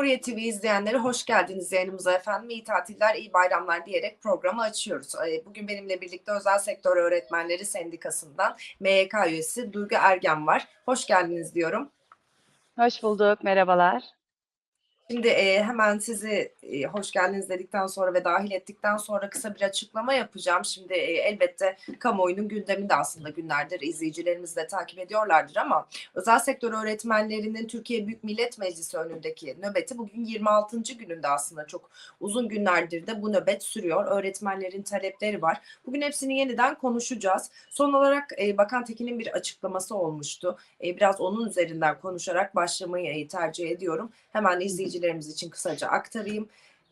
Cumhuriyet TV izleyenleri hoş geldiniz yayınımıza efendim. İyi tatiller, iyi bayramlar diyerek programı açıyoruz. Ee, Bugün benimle birlikte Özel Sektör Öğretmenleri Sendikası'ndan MYK üyesi Duygu Ergen var. Hoş geldiniz diyorum. Hoş bulduk, merhabalar. Şimdi e, hemen sizi e, hoş geldiniz dedikten sonra ve dahil ettikten sonra kısa bir açıklama yapacağım. Şimdi e, elbette kamuoyunun gündeminde aslında günlerdir izleyicilerimiz de takip ediyorlardır ama özel sektör öğretmenlerinin Türkiye Büyük Millet Meclisi önündeki nöbeti bugün 26. gününde aslında çok uzun günlerdir de bu nöbet sürüyor. Öğretmenlerin talepleri var. Bugün hepsini yeniden konuşacağız. Son olarak e, Bakan Tekin'in bir açıklaması olmuştu. E, biraz onun üzerinden konuşarak başlamayı e, tercih ediyorum. Hemen izleyicilerimiz için kısaca aktarayım.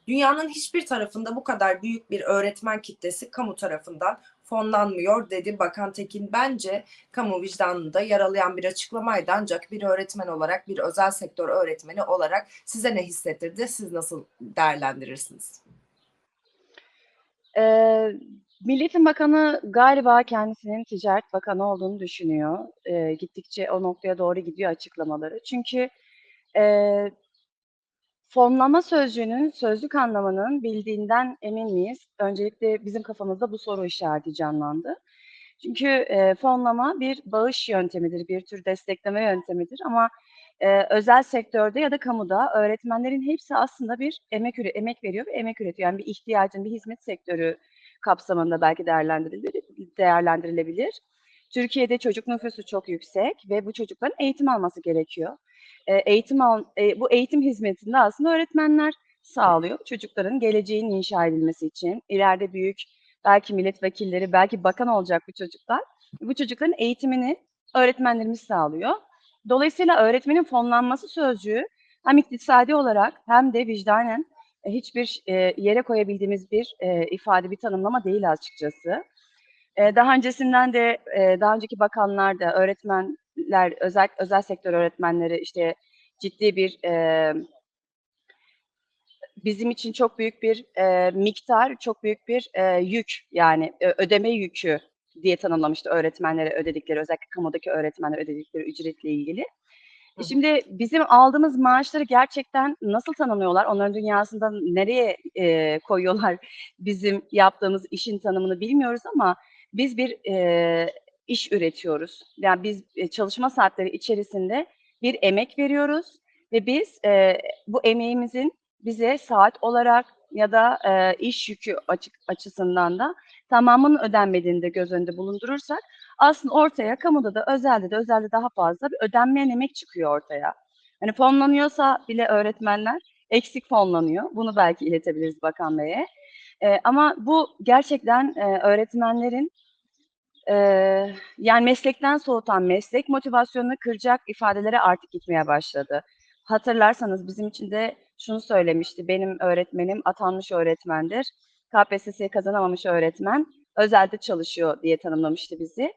Dünyanın hiçbir tarafında bu kadar büyük bir öğretmen kitlesi kamu tarafından fonlanmıyor dedi Bakan Tekin. Bence kamu vicdanında yaralayan bir açıklamaydı ancak bir öğretmen olarak, bir özel sektör öğretmeni olarak size ne hissettirdi? Siz nasıl değerlendirirsiniz? Ee, Milli Eğitim Bakanı galiba kendisinin ticaret bakanı olduğunu düşünüyor. Ee, gittikçe o noktaya doğru gidiyor açıklamaları. Çünkü e, fonlama sözcüğünün sözlük anlamının bildiğinden emin miyiz? Öncelikle bizim kafamızda bu soru işareti canlandı. Çünkü e, fonlama bir bağış yöntemidir, bir tür destekleme yöntemidir ama e, özel sektörde ya da kamuda öğretmenlerin hepsi aslında bir emek üre, emek veriyor ve emek üretiyor. Yani bir ihtiyacın, bir hizmet sektörü kapsamında belki değerlendirilebilir. değerlendirilebilir. Türkiye'de çocuk nüfusu çok yüksek ve bu çocukların eğitim alması gerekiyor. E, eğitim al, e, bu eğitim hizmetinde aslında öğretmenler sağlıyor. Çocukların geleceğin inşa edilmesi için ileride büyük belki milletvekilleri, belki bakan olacak bu çocuklar. Bu çocukların eğitimini öğretmenlerimiz sağlıyor. Dolayısıyla öğretmenin fonlanması sözcüğü hem iktisadi olarak hem de vicdanen e, hiçbir yere koyabildiğimiz bir ifade, bir tanımlama değil açıkçası. Daha öncesinden de daha önceki bakanlar da öğretmenler, özel özel sektör öğretmenleri işte ciddi bir e, bizim için çok büyük bir e, miktar, çok büyük bir e, yük yani e, ödeme yükü diye tanımlamıştı öğretmenlere ödedikleri, özellikle kamudaki öğretmenlere ödedikleri ücretle ilgili. E şimdi bizim aldığımız maaşları gerçekten nasıl tanımlıyorlar? Onların dünyasında nereye e, koyuyorlar bizim yaptığımız işin tanımını bilmiyoruz ama biz bir e, iş üretiyoruz. Yani biz e, çalışma saatleri içerisinde bir emek veriyoruz ve biz e, bu emeğimizin bize saat olarak ya da e, iş yükü açık, açısından da tamamının ödenmediğini de göz önünde bulundurursak aslında ortaya kamuda da özelde de özelde daha fazla bir ödenmeyen emek çıkıyor ortaya. Hani fonlanıyorsa bile öğretmenler eksik fonlanıyor. Bunu belki iletebiliriz Bakan Bey'e. E, ama bu gerçekten e, öğretmenlerin e, yani meslekten soğutan meslek motivasyonunu kıracak ifadelere artık gitmeye başladı. Hatırlarsanız bizim için de şunu söylemişti. Benim öğretmenim atanmış öğretmendir. KPSS'yi kazanamamış öğretmen özelde çalışıyor diye tanımlamıştı bizi.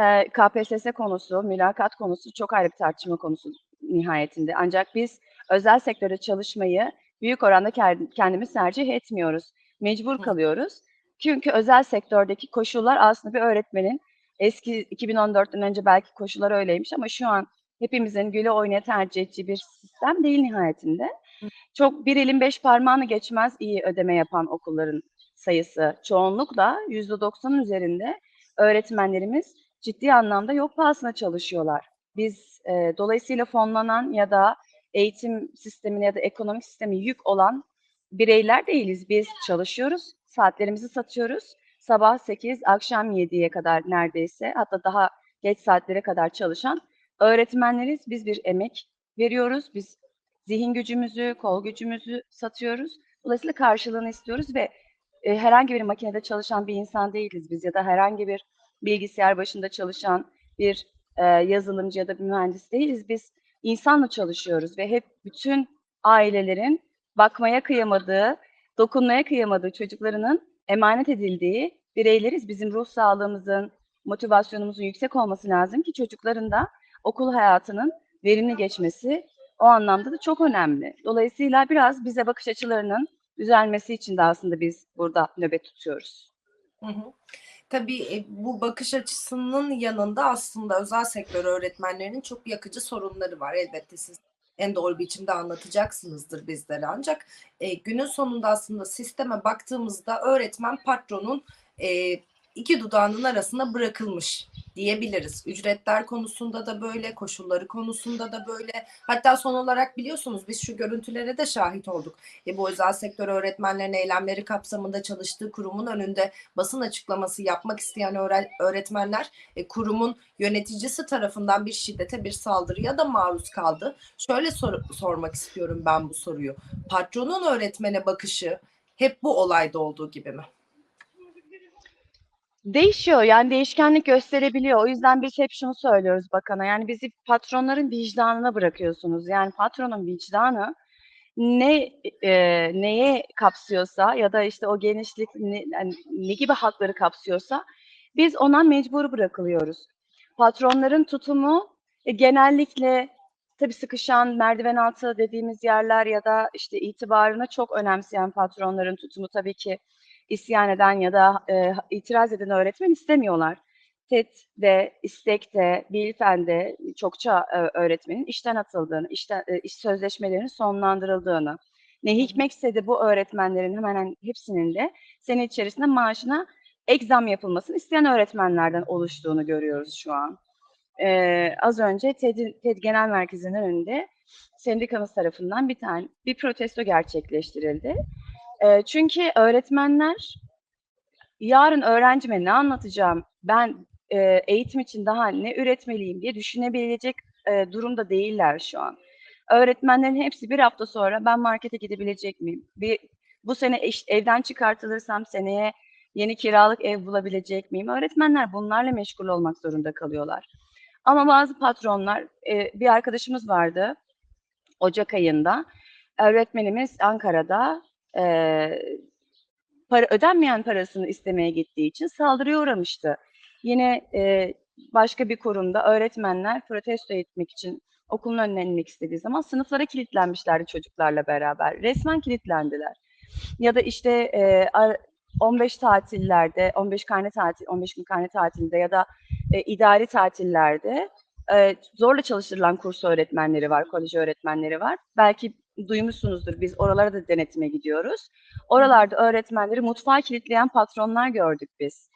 Ee, KPSS konusu, mülakat konusu çok ayrı bir tartışma konusu nihayetinde. Ancak biz özel sektörde çalışmayı büyük oranda kendimiz tercih etmiyoruz. Mecbur kalıyoruz. Çünkü özel sektördeki koşullar aslında bir öğretmenin eski 2014'ten önce belki koşullar öyleymiş ama şu an hepimizin güle oynaya tercih ettiği bir sistem değil nihayetinde. Çok bir elin beş parmağını geçmez iyi ödeme yapan okulların sayısı. Çoğunlukla %90'ın üzerinde öğretmenlerimiz ciddi anlamda yok pahasına çalışıyorlar. Biz e, dolayısıyla fonlanan ya da eğitim sistemine ya da ekonomik sistemi yük olan bireyler değiliz. Biz çalışıyoruz, saatlerimizi satıyoruz. Sabah 8, akşam 7'ye kadar neredeyse hatta daha geç saatlere kadar çalışan öğretmenleriz. Biz bir emek veriyoruz. Biz zihin gücümüzü, kol gücümüzü satıyoruz. Dolayısıyla karşılığını istiyoruz ve e, herhangi bir makinede çalışan bir insan değiliz biz ya da herhangi bir bilgisayar başında çalışan bir e, yazılımcı ya da bir mühendis değiliz. Biz insanla çalışıyoruz ve hep bütün ailelerin bakmaya kıyamadığı, dokunmaya kıyamadığı çocuklarının emanet edildiği bireyleriz. Bizim ruh sağlığımızın, motivasyonumuzun yüksek olması lazım ki çocukların da okul hayatının verimli geçmesi o anlamda da çok önemli. Dolayısıyla biraz bize bakış açılarının düzelmesi için de aslında biz burada nöbet tutuyoruz. Hı hı. Tabii bu bakış açısının yanında aslında özel sektör öğretmenlerinin çok yakıcı sorunları var elbette siz en doğru biçimde anlatacaksınızdır bizlere. Ancak e, günün sonunda aslında sisteme baktığımızda öğretmen patronun e, iki dudağının arasına bırakılmış diyebiliriz. Ücretler konusunda da böyle, koşulları konusunda da böyle. Hatta son olarak biliyorsunuz biz şu görüntülere de şahit olduk. E, bu özel sektör öğretmenlerin eylemleri kapsamında çalıştığı kurumun önünde basın açıklaması yapmak isteyen öğre- öğretmenler e, kurumun yöneticisi tarafından bir şiddete, bir saldırıya da maruz kaldı. Şöyle sor- sormak istiyorum ben bu soruyu. Patronun öğretmene bakışı hep bu olayda olduğu gibi mi? Değişiyor yani değişkenlik gösterebiliyor. O yüzden biz hep şunu söylüyoruz bakana. Yani bizi patronların vicdanına bırakıyorsunuz. Yani patronun vicdanı ne e, neye kapsıyorsa ya da işte o genişlik ne, yani ne gibi hakları kapsıyorsa biz ona mecbur bırakılıyoruz. Patronların tutumu e, genellikle tabii sıkışan merdiven altı dediğimiz yerler ya da işte itibarını çok önemseyen patronların tutumu tabii ki isyan eden ya da e, itiraz eden öğretmen istemiyorlar. TED de, İstek de, Bilfen de çokça e, öğretmenin işten atıldığını, işten, e, iş sözleşmelerinin sonlandırıldığını, ne hikmetse de bu öğretmenlerin hemen hemen hepsinin de sene içerisinde maaşına ek zam yapılmasını isteyen öğretmenlerden oluştuğunu görüyoruz şu an. Ee, az önce TED, TED Genel Merkezi'nin önünde sendikamız tarafından bir tane bir protesto gerçekleştirildi. Ee, çünkü öğretmenler yarın öğrencime ne anlatacağım, ben e, eğitim için daha ne üretmeliyim diye düşünebilecek e, durumda değiller şu an. Öğretmenlerin hepsi bir hafta sonra ben markete gidebilecek miyim? Bir, bu sene eş, evden çıkartılırsam seneye yeni kiralık ev bulabilecek miyim? Öğretmenler bunlarla meşgul olmak zorunda kalıyorlar. Ama bazı patronlar, e, bir arkadaşımız vardı Ocak ayında. Öğretmenimiz Ankara'da e, para ödenmeyen parasını istemeye gittiği için saldırıya uğramıştı. Yine e, başka bir kurumda öğretmenler protesto etmek için okulun önüne inmek istediği zaman sınıflara kilitlenmişlerdi çocuklarla beraber. Resmen kilitlendiler. Ya da işte e, 15 tatillerde, 15 karne tatil, 15 gün karne tatilinde ya da e, idari tatillerde e, zorla çalıştırılan kurs öğretmenleri var, kolej öğretmenleri var. Belki duymuşsunuzdur. Biz oralara da denetime gidiyoruz. Oralarda öğretmenleri mutfağa kilitleyen patronlar gördük biz.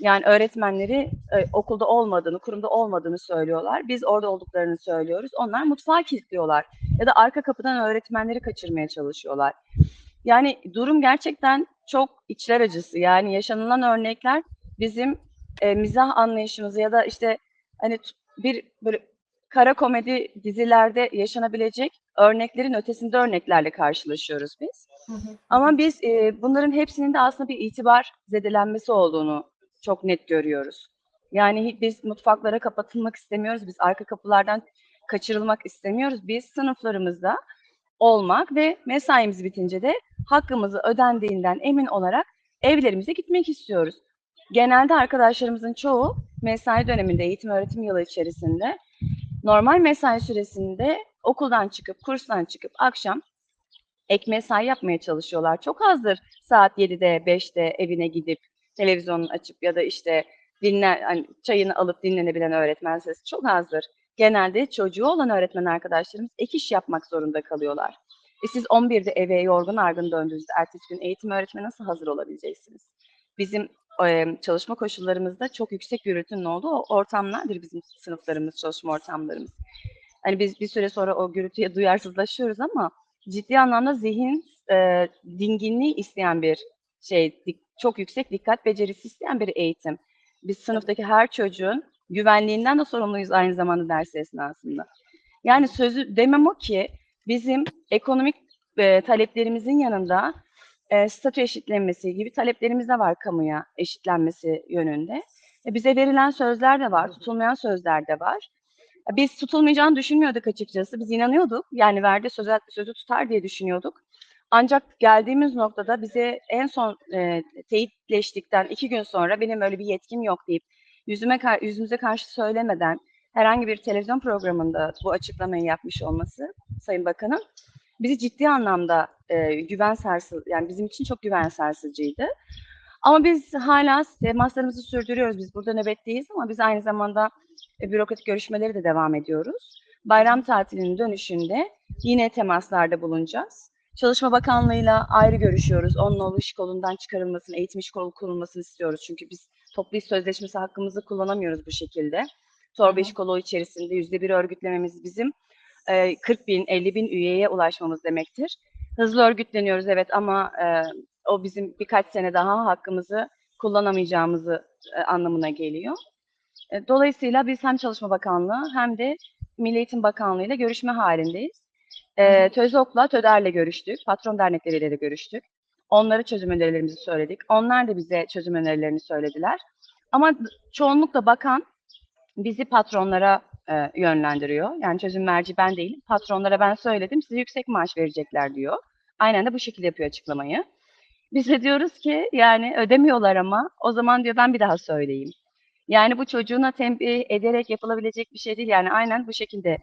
Yani öğretmenleri e, okulda olmadığını, kurumda olmadığını söylüyorlar. Biz orada olduklarını söylüyoruz. Onlar mutfağa kilitliyorlar. Ya da arka kapıdan öğretmenleri kaçırmaya çalışıyorlar. Yani durum gerçekten çok içler acısı. Yani yaşanılan örnekler bizim e, mizah anlayışımızı ya da işte hani bir böyle kara komedi dizilerde yaşanabilecek örneklerin ötesinde örneklerle karşılaşıyoruz biz. Hı hı. Ama biz e, bunların hepsinin de aslında bir itibar zedelenmesi olduğunu çok net görüyoruz. Yani biz mutfaklara kapatılmak istemiyoruz. Biz arka kapılardan kaçırılmak istemiyoruz. Biz sınıflarımızda olmak ve mesaimiz bitince de hakkımızı ödendiğinden emin olarak evlerimize gitmek istiyoruz. Genelde arkadaşlarımızın çoğu mesai döneminde, eğitim öğretim yılı içerisinde normal mesai süresinde okuldan çıkıp, kurstan çıkıp akşam ek mesai yapmaya çalışıyorlar. Çok azdır saat 7'de, 5'te evine gidip televizyonunu açıp ya da işte dinle, hani çayını alıp dinlenebilen öğretmen sayısı çok azdır. Genelde çocuğu olan öğretmen arkadaşlarımız ek iş yapmak zorunda kalıyorlar. E siz 11'de eve yorgun argın döndüğünüzde ertesi gün eğitim öğretmeni nasıl hazır olabileceksiniz? Bizim çalışma koşullarımızda çok yüksek gürültünün olduğu o ortamlardır bizim sınıflarımız, çalışma ortamlarımız. Hani biz bir süre sonra o gürültüye duyarsızlaşıyoruz ama ciddi anlamda zihin e, dinginliği isteyen bir şey, çok yüksek dikkat becerisi isteyen bir eğitim. Biz sınıftaki her çocuğun güvenliğinden de sorumluyuz aynı zamanda ders esnasında. Yani sözü demem o ki bizim ekonomik e, taleplerimizin yanında e, statü eşitlenmesi gibi taleplerimiz de var kamuya eşitlenmesi yönünde. E, bize verilen sözler de var, tutulmayan sözler de var. E, biz tutulmayacağını düşünmüyorduk açıkçası. Biz inanıyorduk. Yani verdiği sözü, sözü tutar diye düşünüyorduk. Ancak geldiğimiz noktada bize en son e, teyitleştikten iki gün sonra benim öyle bir yetkim yok deyip yüzüme yüzümüze karşı söylemeden herhangi bir televizyon programında bu açıklamayı yapmış olması Sayın Bakan'ın bizi ciddi anlamda e, güven sarsıl yani bizim için çok güven sarsıcıydı. Ama biz hala temaslarımızı sürdürüyoruz. Biz burada nöbetteyiz ama biz aynı zamanda e, bürokratik görüşmeleri de devam ediyoruz. Bayram tatilinin dönüşünde yine temaslarda bulunacağız. Çalışma Bakanlığı'yla ayrı görüşüyoruz. Onunla iş kolundan çıkarılmasını, eğitim iş kolu kurulmasını istiyoruz. Çünkü biz toplu iş sözleşmesi hakkımızı kullanamıyoruz bu şekilde. Torba iş kolu içerisinde yüzde bir örgütlememiz bizim e, 40 bin, 50 bin üyeye ulaşmamız demektir. Hızlı örgütleniyoruz evet ama e, o bizim birkaç sene daha hakkımızı kullanamayacağımızı e, anlamına geliyor. E, Dolayısıyla biz hem Çalışma Bakanlığı hem de Milli Eğitim Bakanlığı ile görüşme halindeyiz. E. TÖZOK'la, TÖDER'le görüştük, patron dernekleriyle de görüştük. Onlara çözüm önerilerimizi söyledik. Onlar da bize çözüm önerilerini söylediler. Ama çoğunlukla bakan bizi patronlara e, yönlendiriyor. Yani çözüm merci ben değilim. Patronlara ben söyledim, size yüksek maaş verecekler diyor. Aynen de bu şekilde yapıyor açıklamayı. Biz de diyoruz ki yani ödemiyorlar ama o zaman diyor ben bir daha söyleyeyim. Yani bu çocuğuna tembih ederek yapılabilecek bir şey değil. Yani aynen bu şekilde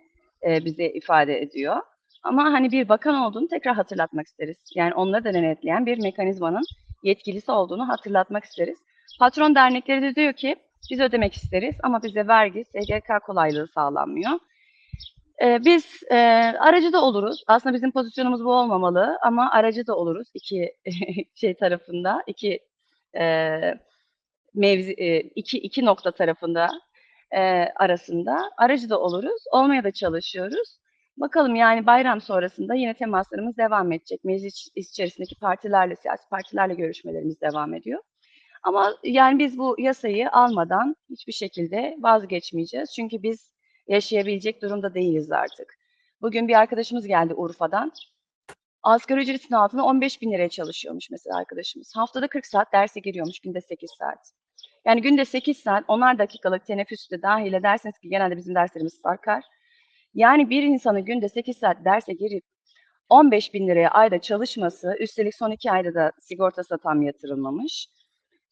e, bize ifade ediyor. Ama hani bir bakan olduğunu tekrar hatırlatmak isteriz. Yani onları da denetleyen bir mekanizmanın yetkilisi olduğunu hatırlatmak isteriz. Patron dernekleri de diyor ki biz ödemek isteriz ama bize vergi, SGK kolaylığı sağlanmıyor. Ee, biz e, aracı da oluruz. Aslında bizim pozisyonumuz bu olmamalı ama aracı da oluruz iki şey tarafında, iki e, mevzi, e, iki iki nokta tarafında e, arasında aracı da oluruz. Olmaya da çalışıyoruz. Bakalım yani bayram sonrasında yine temaslarımız devam edecek. Meclis içerisindeki partilerle, siyasi partilerle görüşmelerimiz devam ediyor. Ama yani biz bu yasayı almadan hiçbir şekilde vazgeçmeyeceğiz. Çünkü biz yaşayabilecek durumda değiliz artık. Bugün bir arkadaşımız geldi Urfa'dan. Asgari ücretin altında 15 bin liraya çalışıyormuş mesela arkadaşımız. Haftada 40 saat derse giriyormuş, günde 8 saat. Yani günde 8 saat, 10'ar dakikalık teneffüs de dahil ederseniz ki genelde bizim derslerimiz sarkar. Yani bir insanın günde 8 saat derse girip 15 bin liraya ayda çalışması, üstelik son iki ayda da sigortası tam yatırılmamış.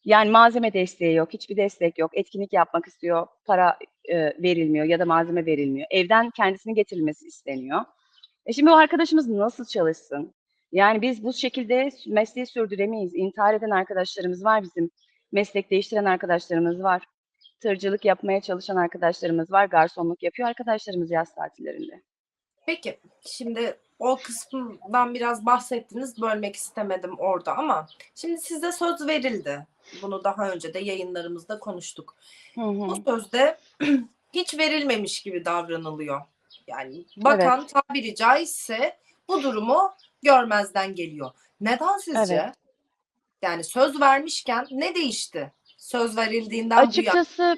Yani malzeme desteği yok, hiçbir destek yok. Etkinlik yapmak istiyor, para e, verilmiyor ya da malzeme verilmiyor. Evden kendisinin getirilmesi isteniyor. E şimdi bu arkadaşımız nasıl çalışsın? Yani biz bu şekilde mesleği sürdüremeyiz. İntihar eden arkadaşlarımız var bizim. Meslek değiştiren arkadaşlarımız var. Tırcılık yapmaya çalışan arkadaşlarımız var. Garsonluk yapıyor arkadaşlarımız yaz tatillerinde. Peki şimdi o kısmından biraz bahsettiniz. Bölmek istemedim orada ama şimdi size söz verildi. Bunu daha önce de yayınlarımızda konuştuk. Hı hı. Bu sözde hiç verilmemiş gibi davranılıyor. Yani bakan tabiri caizse bu durumu görmezden geliyor. Neden sizce? Evet. Yani söz vermişken ne değişti? Söz verildiğinden bu yana. Açıkçası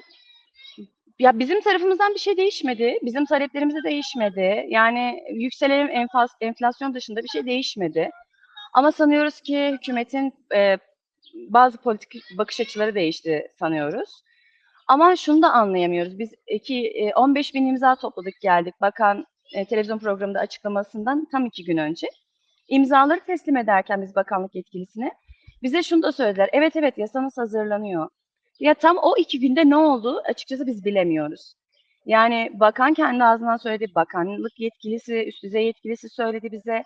ya bizim tarafımızdan bir şey değişmedi. Bizim taleplerimiz de değişmedi. Yani yükselen enflas- enflasyon dışında bir şey değişmedi. Ama sanıyoruz ki hükümetin e, bazı politik bakış açıları değişti sanıyoruz. Ama şunu da anlayamıyoruz. Biz iki, e, 15 bin imza topladık geldik. Bakan e, televizyon programında açıklamasından tam iki gün önce. İmzaları teslim ederken biz bakanlık yetkilisine bize şunu da söylediler. Evet evet yasanız hazırlanıyor. Ya tam o iki günde ne oldu açıkçası biz bilemiyoruz. Yani bakan kendi ağzından söyledi, bakanlık yetkilisi, üst düzey yetkilisi söyledi bize.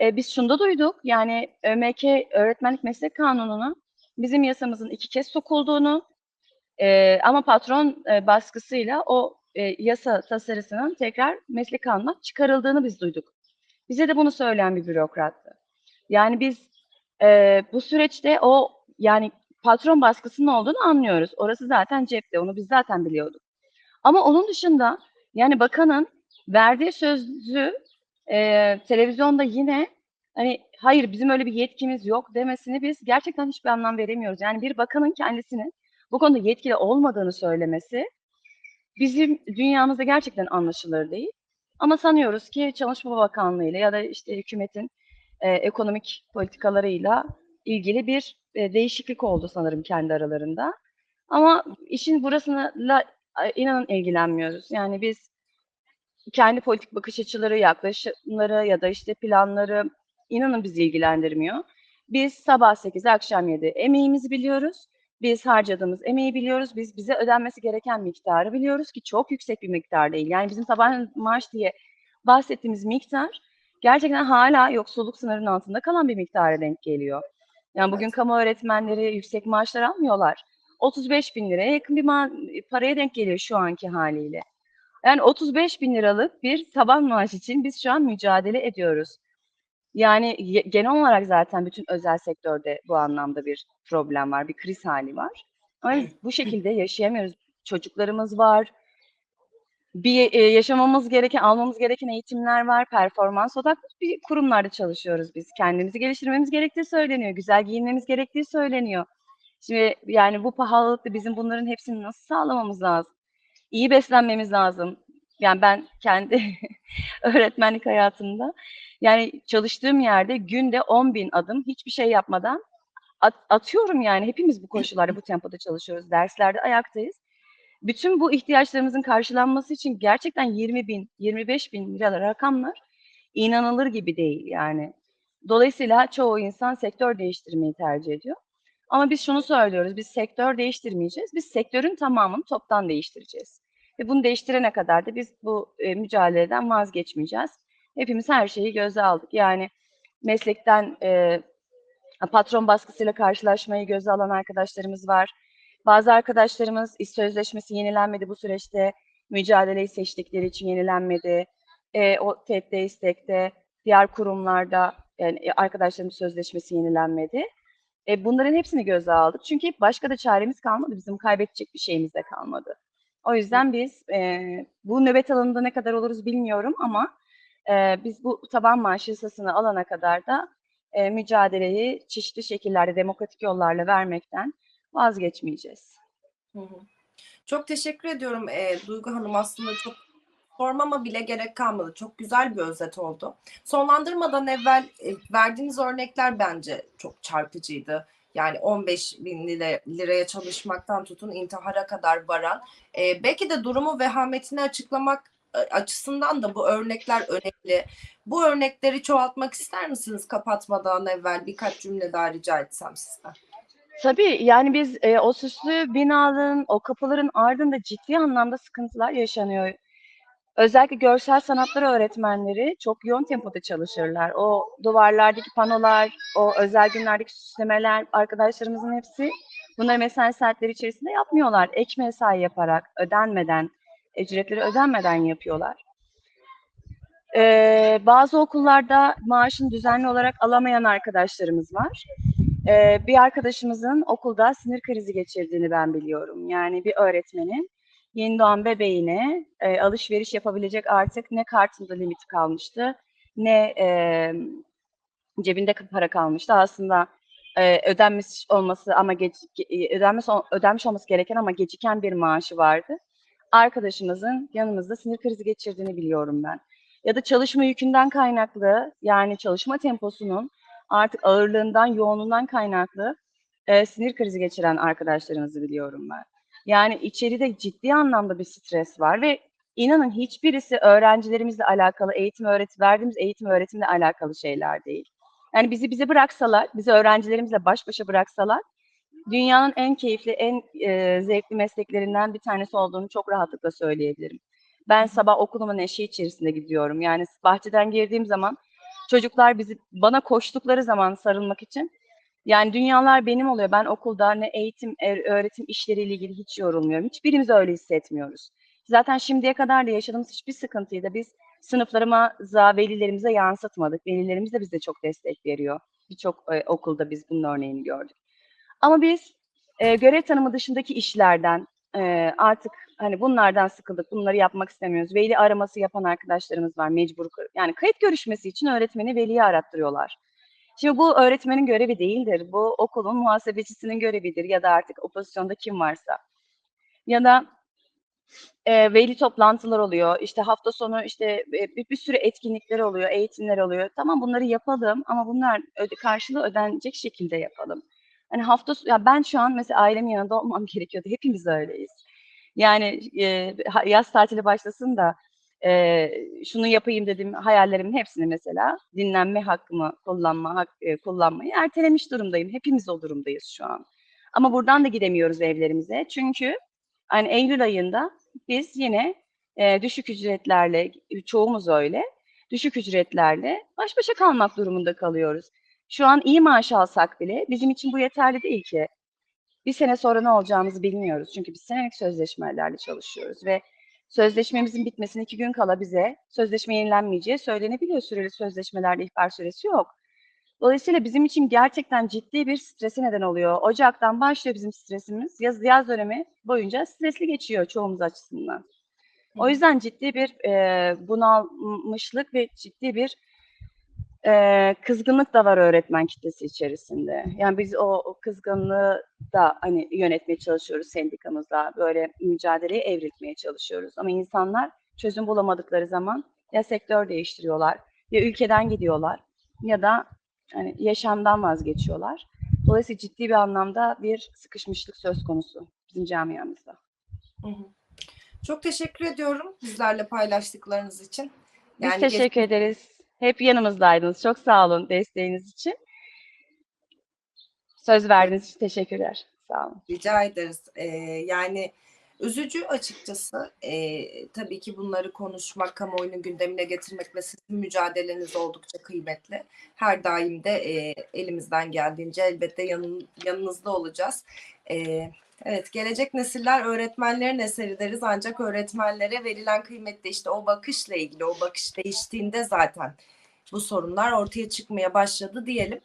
E, biz şunu da duyduk, yani ÖMK Öğretmenlik Meslek Kanunu'na bizim yasamızın iki kez sokulduğunu e, ama patron e, baskısıyla o e, yasa tasarısının tekrar meslek kanununa çıkarıldığını biz duyduk. Bize de bunu söyleyen bir bürokrattı. Yani biz e, bu süreçte o yani patron baskısının olduğunu anlıyoruz. Orası zaten cepte, onu biz zaten biliyorduk. Ama onun dışında yani bakanın verdiği sözü e, televizyonda yine hani hayır bizim öyle bir yetkimiz yok demesini biz gerçekten hiçbir anlam veremiyoruz. Yani bir bakanın kendisinin bu konuda yetkili olmadığını söylemesi bizim dünyamızda gerçekten anlaşılır değil. Ama sanıyoruz ki Çalışma Bakanlığı ile ya da işte hükümetin e, ekonomik politikalarıyla ilgili bir e, değişiklik oldu sanırım kendi aralarında. Ama işin burasıyla e, inanın ilgilenmiyoruz. Yani biz kendi politik bakış açıları, yaklaşımları ya da işte planları inanın bizi ilgilendirmiyor. Biz sabah 8, akşam 7 emeğimizi biliyoruz. Biz harcadığımız emeği biliyoruz. Biz bize ödenmesi gereken miktarı biliyoruz ki çok yüksek bir miktar değil. Yani bizim sabah maaş diye bahsettiğimiz miktar gerçekten hala yoksulluk sınırının altında kalan bir miktara denk geliyor. Yani bugün Evet. kamu öğretmenleri yüksek maaşlar almıyorlar. 35 bin liraya yakın bir paraya denk geliyor şu anki haliyle. Yani 35 bin liralık bir taban maaş için biz şu an mücadele ediyoruz. Yani genel olarak zaten bütün özel sektörde bu anlamda bir problem var, bir kriz hali var. Ama biz bu şekilde yaşayamıyoruz. Çocuklarımız var, bir e, yaşamamız gereken, almamız gereken eğitimler var, performans odaklı bir kurumlarda çalışıyoruz biz. Kendimizi geliştirmemiz gerektiği söyleniyor, güzel giyinmemiz gerektiği söyleniyor. Şimdi yani bu pahalılıkta bizim bunların hepsini nasıl sağlamamız lazım? İyi beslenmemiz lazım. Yani ben kendi öğretmenlik hayatımda yani çalıştığım yerde günde 10 bin adım hiçbir şey yapmadan at- atıyorum yani. Hepimiz bu koşullarda, bu tempoda çalışıyoruz. Derslerde ayaktayız. Bütün bu ihtiyaçlarımızın karşılanması için gerçekten 20 bin, 25 bin lira rakamlar inanılır gibi değil yani. Dolayısıyla çoğu insan sektör değiştirmeyi tercih ediyor. Ama biz şunu söylüyoruz, biz sektör değiştirmeyeceğiz, biz sektörün tamamını toptan değiştireceğiz. Ve bunu değiştirene kadar da biz bu e, mücadeleden vazgeçmeyeceğiz. Hepimiz her şeyi göze aldık. Yani meslekten e, patron baskısıyla karşılaşmayı göze alan arkadaşlarımız var. Bazı arkadaşlarımız iş sözleşmesi yenilenmedi bu süreçte. Mücadeleyi seçtikleri için yenilenmedi. E, o TED'de, istekte, diğer kurumlarda yani e, arkadaşlarımız sözleşmesi yenilenmedi. E, bunların hepsini göze aldık. Çünkü başka da çaremiz kalmadı. Bizim kaybedecek bir şeyimiz de kalmadı. O yüzden biz e, bu nöbet alanında ne kadar oluruz bilmiyorum ama e, biz bu taban maaş yasasını alana kadar da e, mücadeleyi çeşitli şekillerde demokratik yollarla vermekten vazgeçmeyeceğiz. Hı hı. Çok teşekkür ediyorum e, Duygu Hanım. Aslında çok sormama bile gerek kalmadı. Çok güzel bir özet oldu. Sonlandırmadan evvel e, verdiğiniz örnekler bence çok çarpıcıydı. Yani 15 bin lira- liraya çalışmaktan tutun intihara kadar varan. E, belki de durumu vehametini açıklamak e, açısından da bu örnekler önemli. Bu örnekleri çoğaltmak ister misiniz kapatmadan evvel birkaç cümle daha rica etsem sizden? Tabii yani biz e, o süslü binaların, o kapıların ardında ciddi anlamda sıkıntılar yaşanıyor. Özellikle görsel sanatları öğretmenleri çok yoğun tempoda çalışırlar. O duvarlardaki panolar, o özel günlerdeki süslemeler, arkadaşlarımızın hepsi bunları mesai saatleri içerisinde yapmıyorlar. Ek mesai yaparak, ödenmeden, ücretleri ödenmeden yapıyorlar. Ee, bazı okullarda maaşını düzenli olarak alamayan arkadaşlarımız var. Ee, bir arkadaşımızın okulda sinir krizi geçirdiğini ben biliyorum. Yani bir öğretmenin yeni doğan bebeğine e, alışveriş yapabilecek artık ne kartında limiti kalmıştı, ne e, cebinde para kalmıştı. Aslında e, ödenmiş olması ama geç, e, ödenmiş, ödenmiş olması gereken ama geciken bir maaşı vardı. Arkadaşımızın yanımızda sinir krizi geçirdiğini biliyorum ben. Ya da çalışma yükünden kaynaklı, yani çalışma temposunun artık ağırlığından, yoğunluğundan kaynaklı e, sinir krizi geçiren arkadaşlarımızı biliyorum ben. Yani içeride ciddi anlamda bir stres var ve inanın hiçbirisi öğrencilerimizle alakalı, eğitim öğretim, verdiğimiz eğitim öğretimle alakalı şeyler değil. Yani bizi bize bıraksalar, bizi öğrencilerimizle baş başa bıraksalar, dünyanın en keyifli, en e, zevkli mesleklerinden bir tanesi olduğunu çok rahatlıkla söyleyebilirim. Ben sabah okulumun eşiği içerisinde gidiyorum. Yani bahçeden girdiğim zaman çocuklar bizi bana koştukları zaman sarılmak için yani dünyalar benim oluyor. Ben okulda ne eğitim, er- öğretim işleriyle ilgili hiç yorulmuyorum. Hiçbirimiz öyle hissetmiyoruz. Zaten şimdiye kadar da yaşadığımız hiçbir sıkıntıyı da biz sınıflarımıza, velilerimize yansıtmadık. Velilerimiz de bize çok destek veriyor. Birçok e, okulda biz bunun örneğini gördük. Ama biz e, görev tanımı dışındaki işlerden e, artık hani bunlardan sıkıldık, bunları yapmak istemiyoruz. Veli araması yapan arkadaşlarımız var mecbur. Yani kayıt görüşmesi için öğretmeni veliyi arattırıyorlar. Şimdi bu öğretmenin görevi değildir. Bu okulun muhasebecisinin görevidir ya da artık o pozisyonda kim varsa. Ya da e, veli toplantılar oluyor. İşte hafta sonu işte e, bir, bir sürü etkinlikler oluyor, eğitimler oluyor. Tamam bunları yapalım ama bunlar öde, karşılığı ödenecek şekilde yapalım. Hani hafta ya ben şu an mesela ailemin yanında olmam gerekiyordu. Hepimiz öyleyiz. Yani e, yaz tatili başlasın da e, şunu yapayım dedim hayallerimin hepsini mesela dinlenme hakkımı kullanma hak, e, kullanmayı ertelemiş durumdayım. Hepimiz o durumdayız şu an. Ama buradan da gidemiyoruz evlerimize. Çünkü hani Eylül ayında biz yine e, düşük ücretlerle çoğumuz öyle düşük ücretlerle baş başa kalmak durumunda kalıyoruz. Şu an iyi maaş alsak bile bizim için bu yeterli değil ki. Bir sene sonra ne olacağımızı bilmiyoruz. Çünkü biz senelik sözleşmelerle çalışıyoruz ve Sözleşmemizin bitmesine iki gün kala bize sözleşme yenilenmeyeceği söylenebiliyor. Süreli sözleşmelerde ihbar süresi yok. Dolayısıyla bizim için gerçekten ciddi bir strese neden oluyor. Ocaktan başlıyor bizim stresimiz. Yaz, yaz dönemi boyunca stresli geçiyor çoğumuz açısından. O yüzden ciddi bir e, bunalmışlık ve ciddi bir e, kızgınlık da var öğretmen kitlesi içerisinde. Yani biz o, o kızgınlığı da hani yönetmeye çalışıyoruz sendikamızla. Böyle mücadeleyi evrilmeye çalışıyoruz. Ama insanlar çözüm bulamadıkları zaman ya sektör değiştiriyorlar, ya ülkeden gidiyorlar ya da hani yaşamdan vazgeçiyorlar. Dolayısıyla ciddi bir anlamda bir sıkışmışlık söz konusu bizim camiamızda. Hı hı. Çok teşekkür ediyorum bizlerle paylaştıklarınız için. Biz geç- teşekkür ederiz. Hep yanımızdaydınız. Çok sağ olun desteğiniz için. Söz verdiğiniz için teşekkürler. Sağ olun. Rica ederiz. Ee, yani üzücü açıkçası. Ee, tabii ki bunları konuşmak, kamuoyunun gündemine getirmek ve sizin mücadeleniz oldukça kıymetli. Her daim de e, elimizden geldiğince elbette yanın, yanınızda olacağız. Ee, evet, gelecek nesiller öğretmenlerin eseri deriz ancak öğretmenlere verilen kıymet de işte o bakışla ilgili, o bakış değiştiğinde zaten bu sorunlar ortaya çıkmaya başladı diyelim.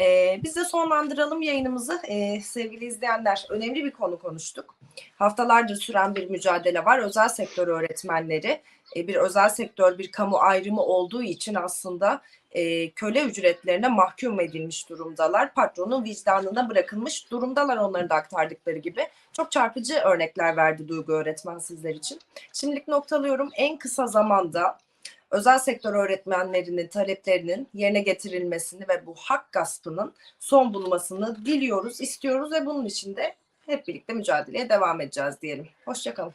Ee, biz de sonlandıralım yayınımızı. Ee, sevgili izleyenler, önemli bir konu konuştuk. Haftalardır süren bir mücadele var. Özel sektör öğretmenleri, e, bir özel sektör, bir kamu ayrımı olduğu için aslında e, köle ücretlerine mahkum edilmiş durumdalar. Patronun vicdanına bırakılmış durumdalar onların da aktardıkları gibi. Çok çarpıcı örnekler verdi Duygu öğretmen sizler için. Şimdilik noktalıyorum. En kısa zamanda özel sektör öğretmenlerinin taleplerinin yerine getirilmesini ve bu hak gaspının son bulmasını diliyoruz, istiyoruz ve bunun için de hep birlikte mücadeleye devam edeceğiz diyelim. Hoşçakalın.